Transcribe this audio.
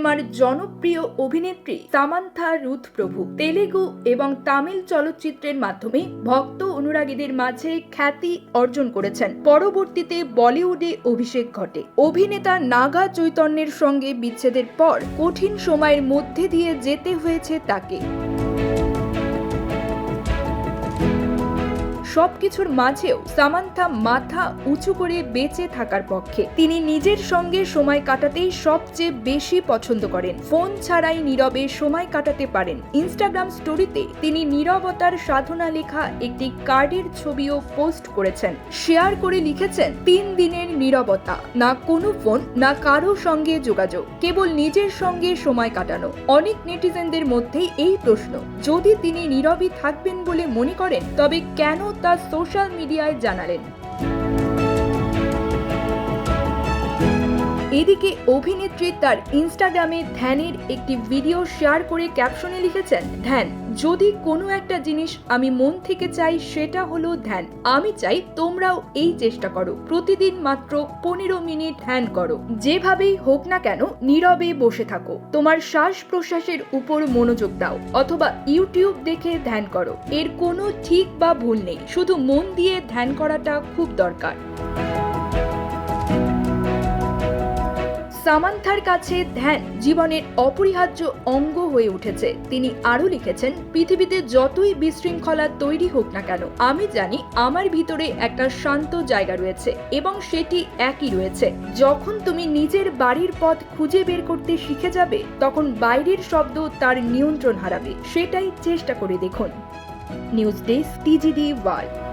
সিনেমার জনপ্রিয় অভিনেত্রী সামান্থা রুথ প্রভু তেলেগু এবং তামিল চলচ্চিত্রের মাধ্যমে ভক্ত অনুরাগীদের মাঝে খ্যাতি অর্জন করেছেন। পরবর্তীতে বলিউডে অভিষেক ঘটে। অভিনেতা নাগা চৈতন্যের সঙ্গে বিচ্ছেদের পর কঠিন সময়ের মধ্যে দিয়ে যেতে হয়েছে তাকে। সবকিছুর মাঝেও সামান্থা মাথা উঁচু করে বেঁচে থাকার পক্ষে। তিনি নিজের সঙ্গে সময় কাটাতেই সবচেয়ে বেশি পছন্দ করেন। ফোন ছাড়াই নীরবে সময় কাটাতে পারেন। ইনস্টাগ্রাম স্টোরিতে তিনি নীরবতার সাধনা লেখা একটি কার্ডের ছবিও পোস্ট করেছেন। শেয়ার করে লিখেছেন, তিন দিনের নীরবতা। না কোনো ফোন, না কারও সঙ্গে যোগাযোগ। কেবল নিজের সঙ্গে সময় কাটানো। অনেক নেটিজেনদের মধ্যেই এই প্রশ্ন। যদি তিনি নীরবই থাকবেন বলে মনে করেন, তবে কেন তা সোশ্যাল মিডিয়ায় জানালেন। এদিকে অভিনেত্রী তার ইনস্টাগ্রামে ধ্যানের একটি ভিডিও শেয়ার করে ক্যাপশনে লিখেছেন, ধ্যান, যদি কোনো একটা জিনিস আমি মন থেকে চাই সেটা হলো ধ্যান। আমি চাই তোমরাও এই চেষ্টা করো। প্রতিদিন মাত্র পনেরো মিনিট ধ্যান করো। যেভাবেই হোক না কেন নীরবে বসে থাকো। তোমার শ্বাস প্রশ্বাসের উপর মনোযোগ দাও অথবা ইউটিউব দেখে ধ্যান করো। এর কোনো ঠিক বা ভুল নেই। শুধু মন দিয়ে ধ্যান করাটা খুব দরকার। সামান্থার কাছে ধ্যান জীবনের অপরিহার্য অঙ্গ হয়ে উঠেছে। তিনি আরও লিখেছেন, পৃথিবীতে যতই বিশৃঙ্খলা তৈরি হোক না কেন, আমি জানি আমার ভিতরে একটা শান্ত জায়গা রয়েছে এবং সেটি একই রয়েছে। যখন তুমি নিজের বাড়ির পথ খুঁজে বের করতে শিখে যাবে, তখন বাইরের শব্দ তার নিয়ন্ত্রণ হারাবে। সেটাই চেষ্টা করে দেখুন। News desk, TGD world.